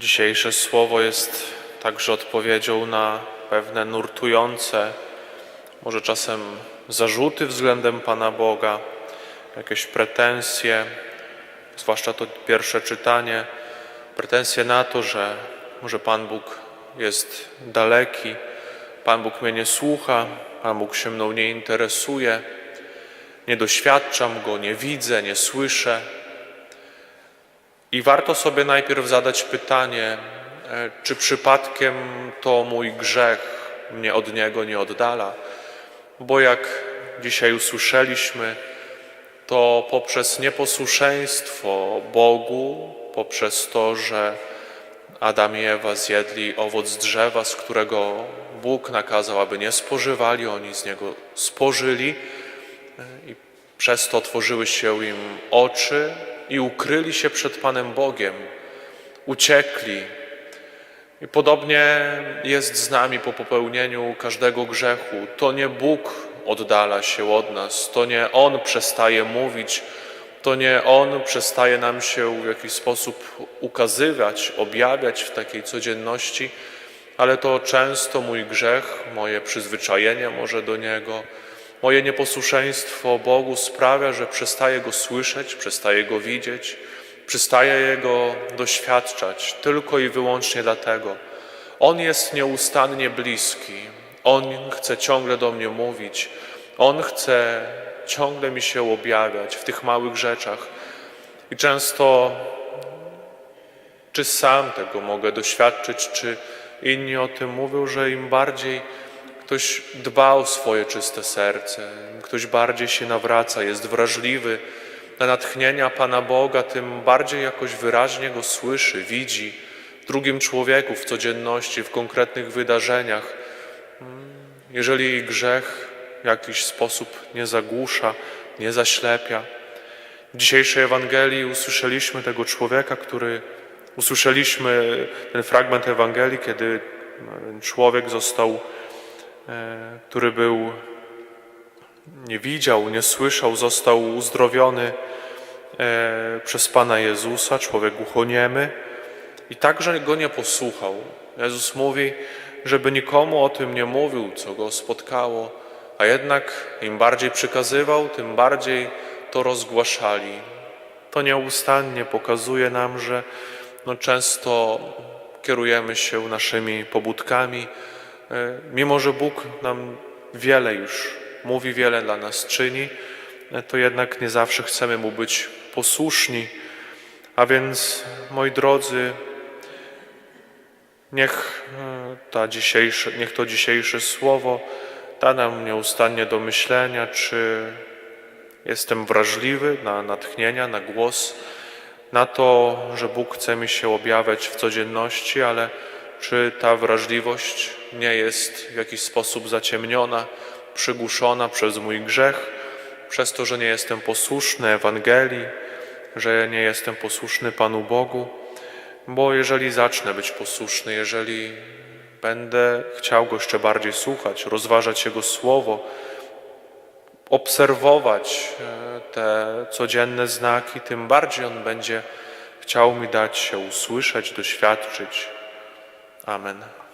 Dzisiejsze słowo jest także odpowiedzią na pewne nurtujące, może czasem zarzuty względem Pana Boga, jakieś pretensje, zwłaszcza to pierwsze czytanie, pretensje na to, że może Pan Bóg jest daleki, Pan Bóg mnie nie słucha, Pan Bóg się mną nie interesuje, nie doświadczam Go, nie widzę, nie słyszę. I warto sobie najpierw zadać pytanie, e, czy przypadkiem to mój grzech mnie od Niego nie oddala? Bo jak dzisiaj usłyszeliśmy, to poprzez nieposłuszeństwo Bogu, poprzez to, że Adam i Ewa zjedli owoc drzewa, z którego Bóg nakazał, aby nie spożywali, oni z niego spożyli i przez to otworzyły się im oczy i ukryli się przed Panem Bogiem, uciekli. I podobnie jest z nami po popełnieniu każdego grzechu. To nie Bóg oddala się od nas, to nie On przestaje mówić, to nie On przestaje nam się w jakiś sposób ukazywać, objawiać w takiej codzienności, ale to często mój grzech, moje przyzwyczajenie może do Niego, moje nieposłuszeństwo Bogu sprawia, że przestaję Go słyszeć, przestaję Go widzieć, przestaję Jego doświadczać tylko i wyłącznie dlatego. On jest nieustannie bliski, On chce ciągle do mnie mówić, On chce ciągle mi się objawiać w tych małych rzeczach. I często, czy sam tego mogę doświadczyć, czy inni o tym mówią, że im bardziej ktoś dba o swoje czyste serce, ktoś bardziej się nawraca, jest wrażliwy na natchnienia Pana Boga, tym bardziej jakoś wyraźnie Go słyszy, widzi w drugim człowieku, w codzienności, w konkretnych wydarzeniach. Jeżeli grzech w jakiś sposób nie zagłusza, nie zaślepia. W dzisiejszej Ewangelii usłyszeliśmy tego człowieka, który usłyszeliśmy ten fragment Ewangelii, kiedy człowiek został, który był, nie widział, nie słyszał, został uzdrowiony e, przez Pana Jezusa, człowiek głuchoniemy i także go nie posłuchał. Jezus mówi, żeby nikomu o tym nie mówił, co go spotkało, a jednak im bardziej przykazywał, tym bardziej to rozgłaszali. To nieustannie pokazuje nam, że no często kierujemy się naszymi pobudkami, e, mimo że Bóg nam wiele już mówi, wiele dla nas czyni, e, to jednak nie zawsze chcemy Mu być posłuszni. A więc, moi drodzy, Niech, e, ta dzisiejsze, niech to dzisiejsze słowo da nam nieustannie do myślenia, czy jestem wrażliwy na natchnienia, na głos, na to, że Bóg chce mi się objawiać w codzienności, ale czy ta wrażliwość nie jest w jakiś sposób zaciemniona, przygłuszona przez mój grzech, przez to, że nie jestem posłuszny Ewangelii, że nie jestem posłuszny Panu Bogu. Bo jeżeli zacznę być posłuszny, jeżeli będę chciał Go jeszcze bardziej słuchać, rozważać Jego Słowo, obserwować e, te codzienne znaki, tym bardziej On będzie chciał mi dać się usłyszeć, doświadczyć. Amen.